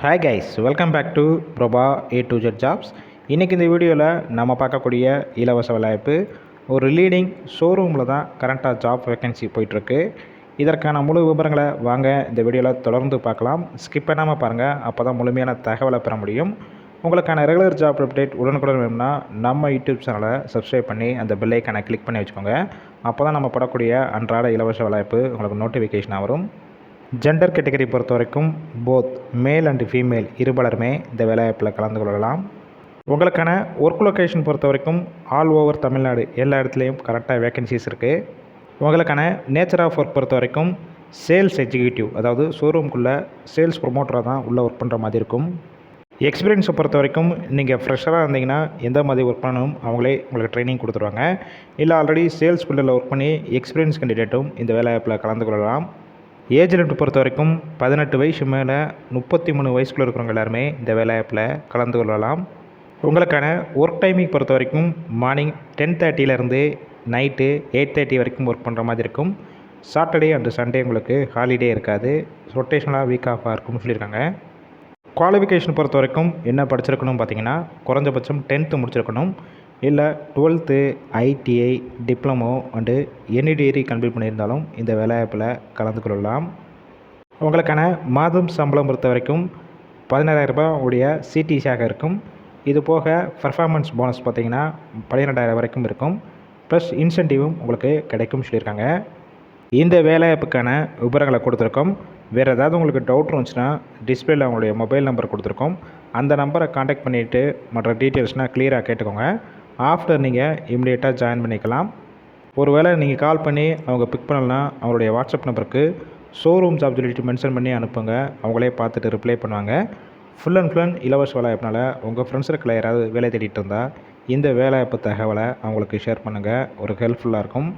Hi guys welcome back to Proba A to Z jobs இன்றைக்கி இந்த வீடியோவில் நம்ம பார்க்கக்கூடிய இலவச வேலைவாய்ப்பு ஒரு லீடிங் ஷோரூமில் தான் கரண்ட்டாக ஜாப் வேகன்சி போயிட்டுருக்கு. இதற்கான முழு விவரங்களை வாங்க இந்த வீடியோவில் தொடர்ந்து பார்க்கலாம். ஸ்கிப் பண்ணாமல் பாருங்கள் அப்போ தான் முழுமையான தகவலை பெற முடியும். உங்களுக்கான ரெகுலர் ஜாப் அப்டேட் உடனுக்குடன் வேணும்னா நம்ம யூடியூப் சேனலை சப்ஸ்கிரைப் பண்ணி அந்த பெல்லைக்கான கிளிக் பண்ணி வச்சுக்கோங்க. அப்போ தான் நம்ம படக்கூடிய அன்றாட இலவச வேலைவாய்ப்பு உங்களுக்கு நோட்டிஃபிகேஷனாக வரும். ஜெண்டர் கேட்டகரி பொறுத்த வரைக்கும் போத் மேல் அண்ட் ஃபீமேல் இருபலருமே இந்த வேலைவாய்ப்பில் கலந்து கொள்ளலாம். உங்களுக்கான ஒர்க் லொக்கேஷன் பொறுத்த வரைக்கும் ஆல் ஓவர் தமிழ்நாடு எல்லா இடத்துலையும் கரெக்டாக வேக்கன்சிஸ் இருக்குது உங்களுக்கான நேச்சர் ஆஃப் ஒர்க் பொறுத்த வரைக்கும் சேல்ஸ் எக்ஸிக்யூட்டிவ் அதாவது ஷோரூம்குள்ளே சேல்ஸ் ப்ரொமோட்டராக தான் உள்ளே ஒர்க் பண்ணுற மாதிரி இருக்கும். எக்ஸ்பீரியன்ஸை பொறுத்த வரைக்கும் நீங்கள் ஃப்ரெஷராக இருந்தீங்கன்னா எந்த மாதிரி ஒர்க் பண்ணணும் அவங்களே உங்களுக்கு ட்ரைனிங் கொடுத்துருவாங்க. இல்லை ஆல்ரெடி சேல்ஸ் ஃபீல்டில் ஒர்க் பண்ணி எக்ஸ்பீரியன்ஸ் கேண்டிடேட்டும் இந்த வேலைவாய்ப்பில் கலந்து கொள்ளலாம். ஏஜ் லிமிட் பொறுத்த வரைக்கும் பதினெட்டு வயசு மேலே முப்பத்தி மூணு வயசுக்குள்ளே இருக்கிறவங்க எல்லாருமே இந்த வேலைவாய்ப்பில் கலந்து கொள்ளலாம். உங்களுக்கான ஒர்க் டைமிங் பொறுத்த வரைக்கும் மார்னிங் டென் தேர்ட்டியிலேருந்து நைட்டு எயிட் தேர்ட்டி வரைக்கும் ஒர்க் பண்ணுற மாதிரி இருக்கும். சாட்டர்டே அண்டு சண்டே உங்களுக்கு ஹாலிடே இருக்காது. ரொட்டேஷனலாக வீக் ஆஃபாக இருக்கும்னு சொல்லியிருக்காங்க. குவாலிஃபிகேஷன் பொறுத்த வரைக்கும் என்ன படிச்சிருக்கணும் பார்த்தீங்கன்னா குறைஞ்சபட்சம் டென்த்து முடிச்சிருக்கணும். இல்லை twelfth ITI diploma and any degree complete பண்ணியிருந்தாலும் இந்த வேலைவாய்ப்பில் கலந்து கொள்ளலாம். உங்களுக்கான மாதம் சம்பளம் பொறுத்த வரைக்கும் பதினாறாயிரரூபா உடைய சிடிசியாக இருக்கும். இது போக பர்ஃபார்மன்ஸ் போனஸ் பார்த்தீங்கன்னா பன்னிரெண்டாயிரம் வரைக்கும் இருக்கும். ப்ளஸ் இன்சென்டிவும் உங்களுக்கு கிடைக்கும் சொல்லியிருக்காங்க. இந்த வேலைவாய்ப்புக்கான விவரங்களை கொடுத்துருக்கோம். வேறு ஏதாவது உங்களுக்கு டவுட் இருந்துச்சுன்னா டிஸ்பிளேல அவங்களுடைய மொபைல் நம்பர் கொடுத்துருக்கோம். அந்த நம்பரை காண்டாக்ட் பண்ணிவிட்டு மற்ற டீட்டெயில்ஸ்னால் க்ளியராக கேட்டுக்கோங்க. ஆஃப்டர் நீங்கள் இமிடியேட்டாக ஜாயின் பண்ணிக்கலாம். ஒருவேளை நீங்கள் கால் பண்ணி அவங்க பிக் பண்ணலன்னா அவங்களுடைய வாட்ஸ்அப் நம்பருக்கு ஷோரூம் ஜாப் சொல்லிட்டு மென்ஷன் பண்ணி அனுப்புங்க. அவங்களே பார்த்துட்டு ரிப்ளை பண்ணுவாங்க. ஃபுல் அண்ட் ஃபுல் அண்ட் இலவச வேலைவாய்ப்புனால உங்கள் ஃப்ரெண்ட்ஸ் சர்க்கிளில் யாராவது வேலை தேடிட்டு இருந்தால் இந்த வேலைவாய்ப்பு தகவலை அவங்களுக்கு ஷேர் பண்ணுங்கள் ஒரு ஹெல்ப்ஃபுல்லாக இருக்கும்.